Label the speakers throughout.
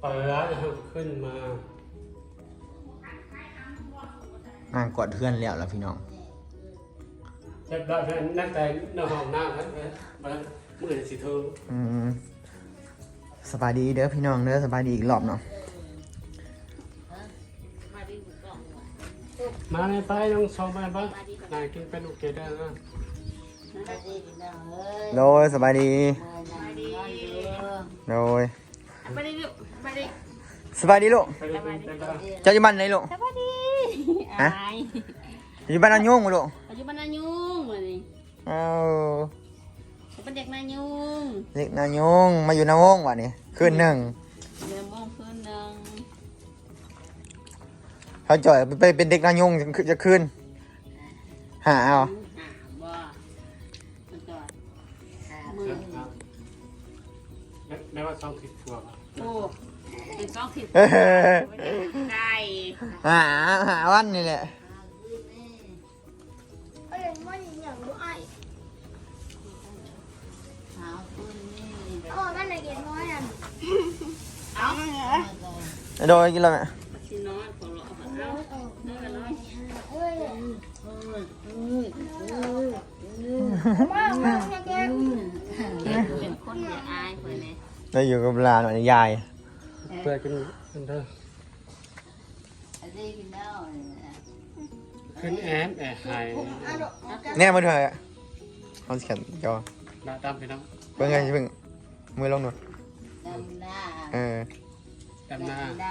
Speaker 1: เปิดแล้วขึ้นมา
Speaker 2: อ่างกอดเพื่อนแล้วล่ะพี่น้อง
Speaker 1: เรียบร้อยแล้วนั่งแต่ในห้องน้ำแล้วมันมือสิเธอ
Speaker 2: อืมสบายดีเด้อพี่น้องเด้อสบายดีอีกรอบเนาะ
Speaker 1: มาในไปน้องสองไปบ้างนายกินเป็นโอเคได้นะ
Speaker 2: โดยสบายดี โดย
Speaker 3: ไปดิลูกไปดิ
Speaker 2: สบายดีลูก
Speaker 1: ไปเลยไปบ้าง
Speaker 2: เจ้าอยู่บ้านไหนลูก
Speaker 3: สวัสดี
Speaker 2: ฮะ
Speaker 3: อาย
Speaker 2: อยู่บ้านนายุ่งบ่ลูก
Speaker 3: ปัจจุบันนายุงเหมือนนี่
Speaker 2: เอ้า
Speaker 3: เป็นเด็กนายุง
Speaker 2: เด็กนายุ่งมาอยู่นาวงวะนี่คืนหนึ่ง
Speaker 3: เริ่มมองคืนหนึ่ง
Speaker 2: เขาจ่อยไปเป็นเด็กนายุ่งจะจะคืนหาเอา
Speaker 3: หาบ่มันก่อนมือ
Speaker 1: ได้ว่าสองผิดตัว
Speaker 3: โอ้ เป็นสองผิด
Speaker 2: เอ้ย
Speaker 3: ไก่
Speaker 2: หาหาวันนี่แหละ
Speaker 4: เอ้ยมันอย่างรู้ไอ้
Speaker 3: หาคืนนี่
Speaker 4: อ๋อนั่นน่ะเก็บน้อยอะ
Speaker 3: เอา
Speaker 2: โดยกินแล้วไหม
Speaker 3: สินอนขอรอเอาเอาเนื้อน้อย
Speaker 4: เอ้ย
Speaker 3: เอ้ยเอ้ยเอ้ย
Speaker 4: มามาเนี่ยแก
Speaker 3: เด็กเป็นคนอย่าอายเพื่อนนี่
Speaker 2: เราอยู่กับหลานหน่อยยาย
Speaker 1: เพื่อกินกันเถอะขึ้นแอนแอบหาย
Speaker 4: อะดอก
Speaker 2: แน่มาเถอะเขาเขียนจอ
Speaker 1: ดาดำไปน้
Speaker 2: เพิ่งไงเพิ่งมือลงหน่อย
Speaker 3: ดำหน้า
Speaker 2: เออำ
Speaker 1: ดำหน้า
Speaker 3: ดำ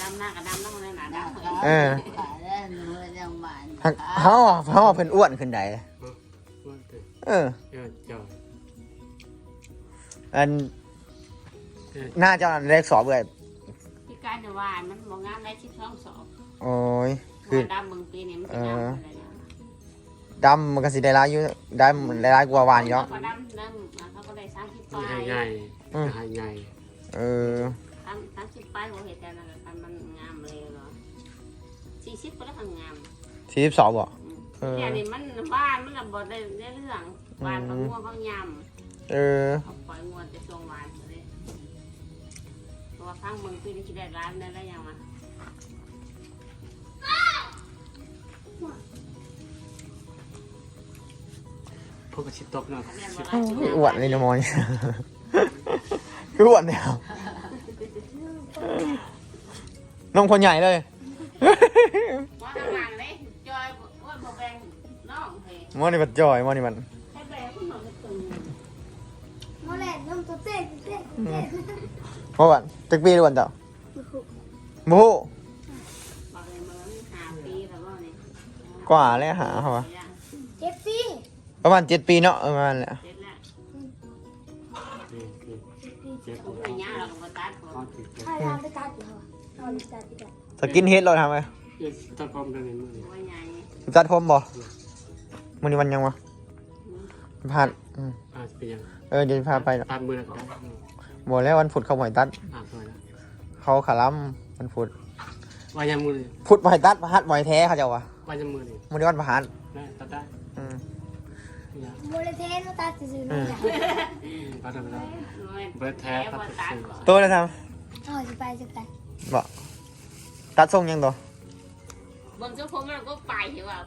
Speaker 3: ดำหน้ากับดำต้องในหนาดำ
Speaker 2: เออหักเขาอะเขาอะเพิ่นอ้วนขึ้นได้
Speaker 1: ว่าเถอะ
Speaker 2: เออ
Speaker 1: เออจอย
Speaker 2: อันน่าจะเลขสอบเลย
Speaker 3: พี่การจะว่ามันมองงานได้ชิดช่องสอบ
Speaker 2: โอ้ยคือ
Speaker 3: ดำเมืองปีนี้มันจะดำอะไรเนี่ย
Speaker 2: ดำมันก็สิได้ร้ายอยู่ได้ได้ร้ายกว่าวานอยู่เนาะ
Speaker 3: เขาดำดำเขาก็ได้สร้างชิดปลา
Speaker 1: หาย
Speaker 3: ย
Speaker 1: ใหญ่หายใหญ่
Speaker 2: เออ
Speaker 3: สร้างสร้างชิดปลายของเหตุการณ์นั้นมันงามเลยเหรอสี่สิบก็แล้วทำงาม
Speaker 2: สี่สิบสองบ่ เออ
Speaker 3: เนี่ยนี่มันบ้านมันลำบากได้เรื่องบ้านเขาง่วงเขาย
Speaker 2: เออำ
Speaker 3: เขาปล่อยงวงจะช่วงวานเลยเพราะว่าข้างเมืองปีนี้คิดได้ร้านได้แล้วยังมา
Speaker 1: พวกกระชิบตบเนาะ
Speaker 3: เนี่ยบอกว่า
Speaker 2: อ้วนเลยนะมอย คืออ้วนเนี่ยนมคนใหญ่เลย
Speaker 3: ว่าทำงานเลยจอยว่าบ่แบ่งน้องเฮ้
Speaker 2: มอนี่มันจอยมอนี่มัน
Speaker 4: น้ำตัวเต้นต้นเต้น
Speaker 2: เพราะว่าจักปีล้วนเจ้าบู
Speaker 3: บอกเลยมาแล้วหาปีแล้วว่านี่
Speaker 2: กว่าแล้วหาเขาวะ
Speaker 4: เจ็บสิ
Speaker 2: ประมาณเจ็ดปีเนาะประมาณแหละ
Speaker 3: เสร็จแล้ว
Speaker 1: นี่นี่เจ็บ
Speaker 3: ผมไปย่างเราก็มาตัดผ
Speaker 1: ข้อ
Speaker 3: ม
Speaker 1: ติด
Speaker 4: ถ้าทำไปตัดเหรอเอาไปตัดไปตัด
Speaker 2: สกินเฮดเราทำไง
Speaker 1: จะกลมกันเลยมือ
Speaker 3: ว่าใหญ่
Speaker 2: ตัดผมบ่มันนี่วันยังวะพลาดอืม
Speaker 1: อาเป็นยัง
Speaker 2: เออเดี๋ยวพาไปเนาะ
Speaker 1: ตามมือแล้วก็ได้
Speaker 2: บอกแล้ววันพุธเขาหอยตัด
Speaker 1: อ่าตัวนะ
Speaker 2: เขาขาล้ำวันพุธ
Speaker 1: วายังมือ
Speaker 2: พุธหอยตัดพระหัดหอยแท้เขาเจ้าวะ
Speaker 1: วายังมือนี่
Speaker 2: มันนี้วันพระหัส
Speaker 1: ได้ตัดได้
Speaker 2: อืม
Speaker 1: เนี่ย
Speaker 4: โมเลเทนตัดซื่อๆนี่แหละ
Speaker 1: ตัดได้ไม่ได้
Speaker 3: น้อย
Speaker 1: เบิร์ดแท้
Speaker 3: แท้
Speaker 1: ตัด
Speaker 3: ว่า
Speaker 1: เป็น
Speaker 3: ตัด
Speaker 1: สิ่ง
Speaker 3: บ่
Speaker 2: ตัวอะไรท
Speaker 4: เอาจะไปจะไปำ
Speaker 2: บอกตัดทรงยังตัว
Speaker 3: เบิ่งเจ้าผมมันก็ไปเหรอว่า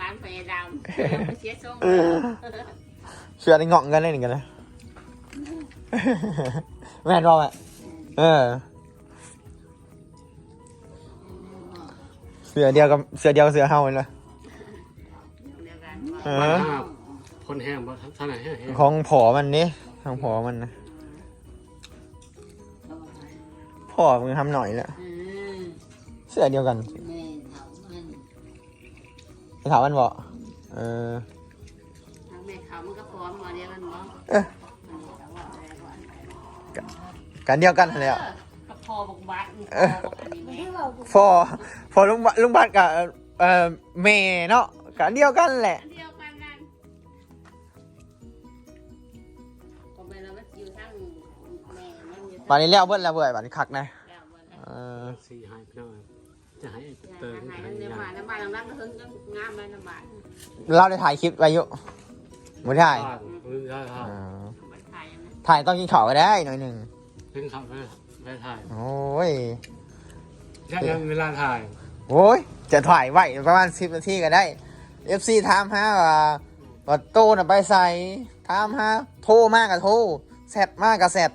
Speaker 3: ร้านไฟดำไปเสียทรง
Speaker 2: เสือในเงาะกันเลยหนึ่งกันเลย แม่นบอกอะเออ เสือเดียวกับเสือเดียวกับเสือเฮาเลย
Speaker 3: เดียวกัน
Speaker 2: เอ
Speaker 1: บ้าน
Speaker 2: อ
Speaker 1: ห้าพ่นแห้งบ่ท่านไหนแห้งแห้ง
Speaker 2: ของผอมันนี่ของผอมันนะผอมึงทำหน่อยแหละ
Speaker 3: อืม
Speaker 2: เสือเดียวกัน
Speaker 3: แม่เฒ่ามัน
Speaker 2: ไปถามมันบอกเออ กันเดียวกันเลยอะ
Speaker 3: ก็พอบอกบัตรอันนี้
Speaker 4: ไม่
Speaker 3: แม่
Speaker 4: ให้บอกกู
Speaker 2: ฟอฟอลุงบลุงบัตรกับเอ่อเมย์เนาะกันเดียวกันแหละ
Speaker 3: อันเดียวกันนั่นผมไปแล้วมันอยู่ทางแม่มันอยู่
Speaker 2: บัตรนี้เลี้ยวเบิ้ลแล้วเบื่อบัตรนี้คักนะ
Speaker 3: แล้วมัน
Speaker 2: เออ
Speaker 1: สี่หายพี่น้องจะหาย
Speaker 3: อ
Speaker 1: เติม
Speaker 3: ย่า
Speaker 1: หา
Speaker 3: หาย
Speaker 1: ย
Speaker 3: เนื้อ
Speaker 1: ยา
Speaker 3: มาน้ำบานน้ำนั้นก็เพิ่งก็งามเลยน้ำบาน
Speaker 2: เราได้ถ่ายคลิปไว้อยุไม่ได้
Speaker 1: บ้านมือได้ครั
Speaker 2: เอบอ
Speaker 3: บัตรไทยนะ
Speaker 2: ถ่ายต้องกินข้าวก็ได้หน่อยหนึ่ง
Speaker 1: ขึ้นขับไปไปถ่าย
Speaker 2: โอ้ย
Speaker 1: แค่นั้นเวลาถ่าย
Speaker 2: โอ้ยจะถ่ายไว้ประมาณสิบนาทีก็ได้ FC ถามหาว่าว่าโตน่ะไปใส่ถามหาโทรมากกับโทรแซดมากกับแซด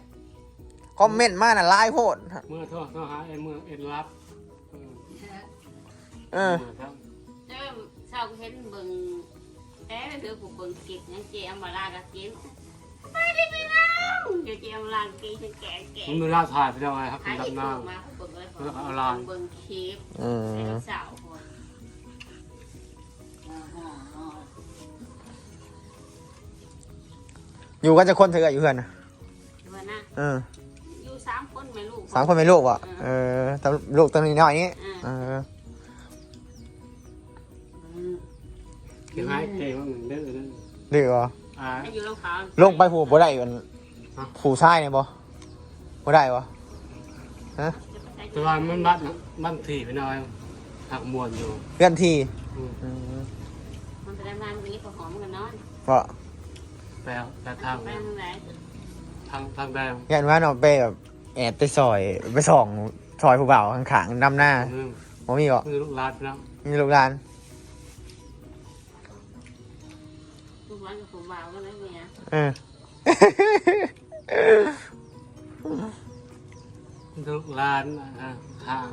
Speaker 2: คอมเมนต์มากน่ะไลน์โพด
Speaker 1: เมื่อโทษโทษหาเอ็นเมื่อเอ็นรับเออ
Speaker 2: เออ
Speaker 1: เมื่อครับ
Speaker 3: เจ้าเช้าก็เห็นเบิ่งแต่เดี๋ยวผมเบิ่งกิจยังเจียมมาลากับกินไปดิพี่น้อง เดี๋ยวเจียมลากินฉันแก่แก่
Speaker 1: มันเวลาถ่ายไปแล้วไงครับ
Speaker 3: หา
Speaker 1: เป็น
Speaker 3: ที่
Speaker 1: ดำน้
Speaker 3: ถูกมาเขาเบิ่งเลย
Speaker 1: แล้วก็เอาลาย
Speaker 3: เบิ่งคลิป
Speaker 2: อื
Speaker 3: ไอ้
Speaker 2: ม
Speaker 3: ลูกสาวคน
Speaker 2: อยู่ก็จะคนเถื่ออยู่เพื่อนนะ
Speaker 3: ดูว่านะ
Speaker 2: เออ
Speaker 3: อยู่สามคนไหมลูก
Speaker 2: สามคนเป็นลูกวะเออแต่ลูกตัวนี้น้อยนี้เออำ
Speaker 1: ยังไงเก่งว่ามันเด้อเด้อ
Speaker 2: ดื้อวะ
Speaker 1: อ่า
Speaker 3: ให้อยู่ลงเขา
Speaker 2: ลงไปผูบ่ได้มัน ผูชายเนี่ยบ่บ่ได้วะ
Speaker 1: แต่ว่ามันบัดบัดถี่ไปหน่อยหักมวนอยู่
Speaker 2: เพื่อนที
Speaker 1: อืม
Speaker 2: อืม
Speaker 3: มันไปได้มาวันนี้พอหอมกันนอน
Speaker 2: เพราะ
Speaker 1: แปลแต่ทาง
Speaker 3: ไปทางไหน
Speaker 1: ทางทางแดง
Speaker 2: ยันว่าเนาะไปแบบแอบไปซอยไปส่องซอยผู้บ่าวข้างๆนำหน้า
Speaker 1: มือ
Speaker 2: บ่มีบ่
Speaker 1: มือลูกลาดไปแล้ว
Speaker 2: มีลูกหลาน
Speaker 3: ทุกวันกับผมบ่าวกันเลยเมีย
Speaker 2: เออ
Speaker 1: ลูกลานอ่าทาง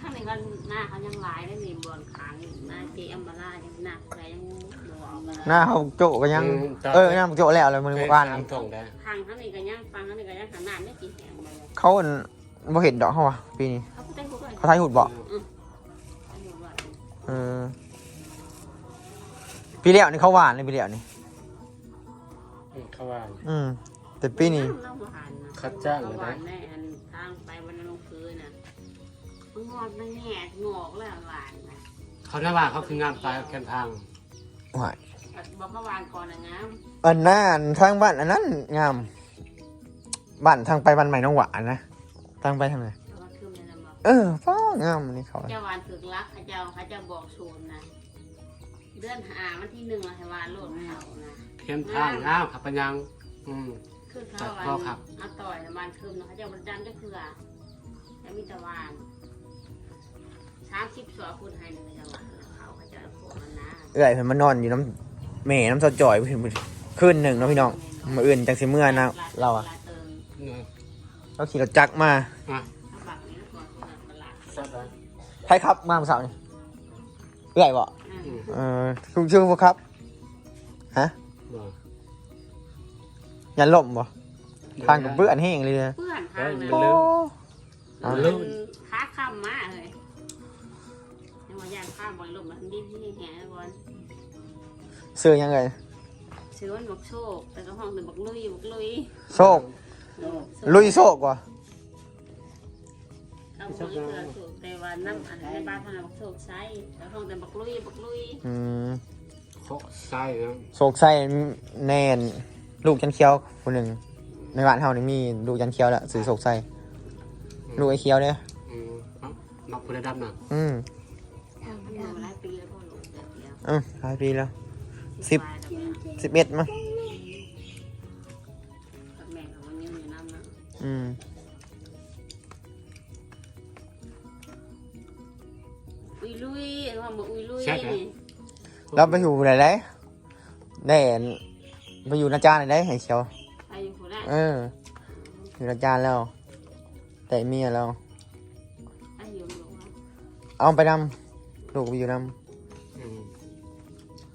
Speaker 3: ข้างในก็หน้าเขายังลายได้มีบอลขางหน้าเจอัมบาร่ายังหน้าใครยังบอกกัน
Speaker 2: หน้าเขาโจก็ยัง เออหน้าโจแล้วเลยมือบ้าน
Speaker 1: ทาง
Speaker 2: นี่
Speaker 1: ถ่งแดง
Speaker 3: ข้างข้างนี้ก็ยังฟังข้างนี้ก็ยังขนาดไม่กี่แห่งเลย
Speaker 2: เขาอั่นบ่เห็นดอกเขาวะปีนี้
Speaker 3: เขาพูดได้พูดเลย
Speaker 2: เขาทายหุดบ่
Speaker 3: อันนี้ว่า
Speaker 2: เออ ปีเลี้ยวนี่เขาหวานเลยปีเลี้ยวนี่
Speaker 1: อืมเข้าบ้าน
Speaker 2: อืม แต่ปีนี้
Speaker 3: เราหวานนะ
Speaker 1: คัดจ้าง
Speaker 3: ห
Speaker 1: เลย
Speaker 3: วา
Speaker 1: นะ
Speaker 3: นแน่อันทางไปวันนั้นลงคืนน่ะมันงอดมันแง่งอกแล้วหวานนะ
Speaker 1: เขาหน้าบ้านเขาคืองานตายแคมทาง
Speaker 2: หวาน
Speaker 3: บอกเมื่อวานก่อนนะงาม
Speaker 2: อันนั้นทางบ้านอันนั้นงามบ้านทางไปบ้านใหม่น้องหวานนะทางไปทางไหน
Speaker 3: แต่ว่าคือมันนะบอก
Speaker 2: เออฟ้างามนี่เขา
Speaker 3: เจ้าวานถึกรักเขาเจ้าเขาเจ้าบอกศูนย์นะ เดือนหาวันที่หนึ่งเราให้วานโลดเขานะ
Speaker 1: แคมทางอ้าวขับปัญญังอืม
Speaker 3: คือเขาวัน
Speaker 1: พ่อครับ
Speaker 3: เอาต่อยวานคืมเนาะเขาเจ้าบรรดันก็คือแล้วมีแต่วานสามสิบสองคุณให้หนึ่งจะวานเขาเขาเจ้าพวกมันนะ
Speaker 2: เอื่อยเพิ่นมานอนอยู่น้ำแม่น้ำซอจอยเพิ่นคืนหนึ่งเนาะพี่น้องมาอื่นจังสิเมื่อนะเราอะ
Speaker 3: เติม
Speaker 1: เนี่ย
Speaker 2: เราขี่รถจักรมา
Speaker 1: อะ
Speaker 3: เอาปากนี้ก่อนเพื่อนตลาด
Speaker 1: สับไป
Speaker 2: ใครครับมาเมื่อเสาร์นี่เอื่อยบ่
Speaker 3: อืม
Speaker 2: เออคุณชื่อบ่ครับ ฮะ
Speaker 1: บ่
Speaker 2: ยันล่มบ่ทางกับเปื้อนแห้งเลยนะ
Speaker 3: เพื่อนทางเลย
Speaker 2: โอ้
Speaker 1: เอา
Speaker 3: มัน
Speaker 1: ลืม
Speaker 3: ค้าข้ามมาเลยยังว่ายานข้ามบอลลมมันดิ้นที่แหงบอล
Speaker 2: ซื้อยังไง
Speaker 3: ชื่อว่าบักโชคแต่ก็ห้องเป็นบักลุยบักลุย
Speaker 2: โชค ลุยโชคว่ะ
Speaker 3: เอา บักลุยเพื่อถูกแต่ว่าน้ำอันในบ้านเขาบักโชคใช้แต่ห้องเป็นบักลุยบักลุย
Speaker 2: อืม
Speaker 1: โคใส่นะ
Speaker 2: โศกไส้แน่น ลูกจันเคี้ยวคนหนึ่งในบ้านเฮานี่มีลูกจันเคี้ยวแล้วสื่อโศกไส้ลูกไอ้เคี้ยวเนี่ย
Speaker 1: อืมานักผู้ได้ดับน่ะ
Speaker 2: อืม
Speaker 3: มันอยู่หลายปีแล้วพ่อหลงเดียวเดียว
Speaker 2: อืมหลายปีแล้วสิบสิบเอ็ดมั้ง
Speaker 3: แล้ว
Speaker 2: ไปอยู่ไหนได้แน่นไปอยู่นาจารย์ไหนได้ไอ้เคี้ยว
Speaker 3: ไปอยู่ผู้แรก
Speaker 2: เอออยู่นาจารย์แล้ว แต่เมียแล้ว
Speaker 3: ไปอยู่หลวง
Speaker 2: เอาไปนำลูกไปอยู่น
Speaker 1: อืม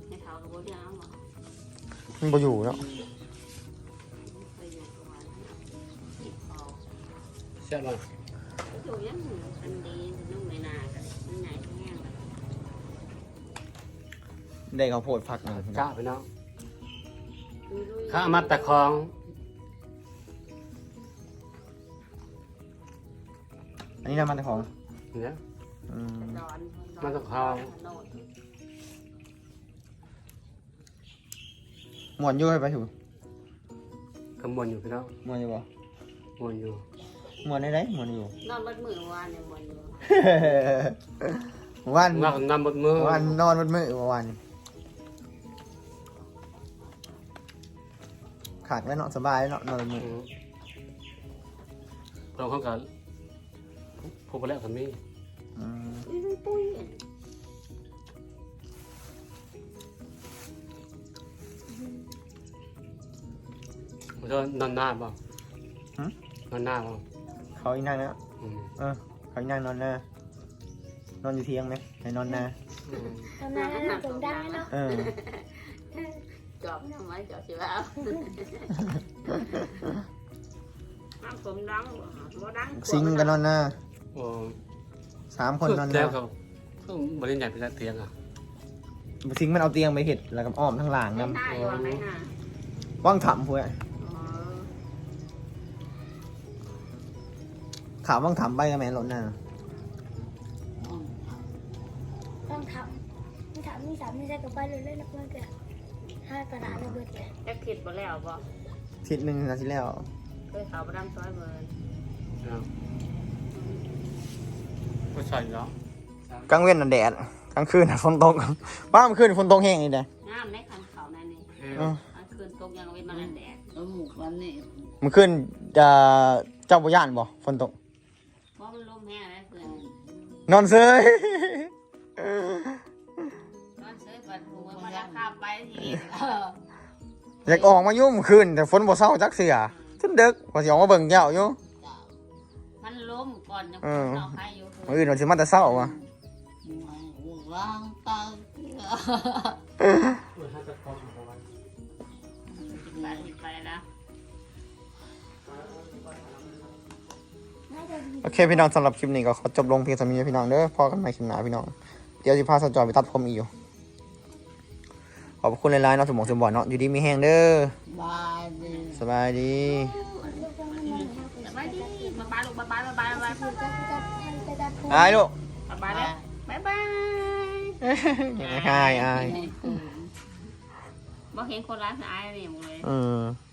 Speaker 3: ให้เขารู้เรื่องเอาหรอำ
Speaker 2: มันไปอยู่เนาะ
Speaker 3: ไปอยู่ประมาณสิบพอ
Speaker 1: เสียเลย
Speaker 3: อยู่ยังอันดีนุ่ม
Speaker 2: ได้เขาวโพดพักหนึ่ง
Speaker 1: กล้าไปเนาะ
Speaker 3: อุยลุย
Speaker 1: ข้ามาตะคอง
Speaker 2: อันนี้น้ำมันของ
Speaker 1: เนี่ย
Speaker 2: อืม
Speaker 3: ดอน
Speaker 1: มาตะคอง
Speaker 2: หมวนอยู่ให้ไปอยู่
Speaker 1: ขมวนอยู่พี่น้อง
Speaker 2: หมวนอยู่บ่
Speaker 1: มวนอยู่
Speaker 2: หมวนได้ไหนหมวนอยู่
Speaker 3: นอนบัดมือวานเนี่ยมันอยู่
Speaker 2: วัน
Speaker 1: งากับน้ำบดมือ
Speaker 2: วันนอนบนมือวัน ขักแล้วเนาะสบายแล้วเนาะนอนละมือ
Speaker 1: อืมเราเข้ากันพบไปแล้วกันมี
Speaker 2: อืม
Speaker 3: ปุ้ยปุ้ย
Speaker 1: มันจะนอนหน้าเปล่า
Speaker 2: หึ
Speaker 1: นอนหน้าเปล่า
Speaker 2: เขาอีนั่งนะ
Speaker 1: อืม
Speaker 2: เออเขาอีนั่งนอนหน้านอนอยู่เที่ยงไหมให้นอนหน้า
Speaker 1: อืม
Speaker 4: ตอนนั้นจงดังเนาะ
Speaker 2: เออ
Speaker 3: จอบทำไมจอบสิว่าน้ำผมดังบ่ดัง
Speaker 2: ซิงกันนอนหน้า
Speaker 1: โอ้
Speaker 2: สามคนนอนห
Speaker 1: แล้
Speaker 2: น้าว
Speaker 1: เขาเขาบริญญาเป็นเตียงอะ
Speaker 2: ซิงมันเอาเตียงไปเห็ดแล้วก็อ้อมทั้งหลัง
Speaker 3: ไม่
Speaker 2: น
Speaker 3: ได้อยู่ไหนฮะำ
Speaker 2: ว่างถ่ำพวกถามว่างถ่ำไปกับแม่รถน่ะ
Speaker 4: ต้องทำไม่ทำไม่ทำไม่ใช่กับไปเลยเลยนะเพื่อนแก ห้ากระดาษระเบิดเลย
Speaker 3: จะคิดบ่แล้วบ่
Speaker 2: ทิศหนึ่งนาทีแล้ว
Speaker 3: เคยเขาบ่ดำซอยเบิร์น
Speaker 1: เอาก็ใช่แล้ว
Speaker 2: กลางเว้นน่ะแดดกลางคืนน่ะฝนตกบ้านเมื่อคืนฝนตกแห้งนี่เด้
Speaker 3: งามในคันเขานั่นนี่
Speaker 2: เออ
Speaker 3: อันคืนตกยังเอาไว้มาแดด
Speaker 5: แล้วหมูวันนี้
Speaker 2: เมื่อคืนจะเจ้าบ่ย่านบ่ฝนตก
Speaker 3: เพราะมันลมแห้งแล้วเพื่อน
Speaker 2: นอนเซย
Speaker 3: ออ
Speaker 2: อยากออกมายุ่มอคืนแต่ฝนบ่เศร้าจักเสือจนดึกว่าสิออกมาเบิ่งเจ้าอยู่
Speaker 3: มันล้มก่อนจะ
Speaker 2: เออ
Speaker 3: เอาให้อยู่
Speaker 2: มื้ออื่นว่าสิมาแต่เช้าว่ะ
Speaker 5: ร่างตา
Speaker 1: ถ้าจะครบประมาณ
Speaker 3: ไปไปแล้ว
Speaker 4: น่าจะดี
Speaker 2: โอเคพี่น้องสำหรับคลิปนี้ก็ขอจบลงเพียงเท่านี้นะพี่น้องเด้อพอกันใหม่คลิปหน้าพี่น้อง เดี๋ยวสิพาสจอยไปตัดผมอีกอยู่ ขอบคุณหลายๆเนาะสมองสมบัติเนาะอยู่ดีมีแห้งเด้อ บา
Speaker 5: ยดี
Speaker 2: สบายดี
Speaker 3: สบายดีบ๊ายบายลูกบ๊ายบายบ๊ายบายบ๊ายบาย
Speaker 4: จะจะจะจะพูด
Speaker 2: อายลูก
Speaker 3: บ๊ายบายแล้วบ๊ายบาย
Speaker 2: ยังไงอายอาย
Speaker 3: บ่เห็นคนร้ายอายนี่มึงเลย
Speaker 2: เออ
Speaker 3: บ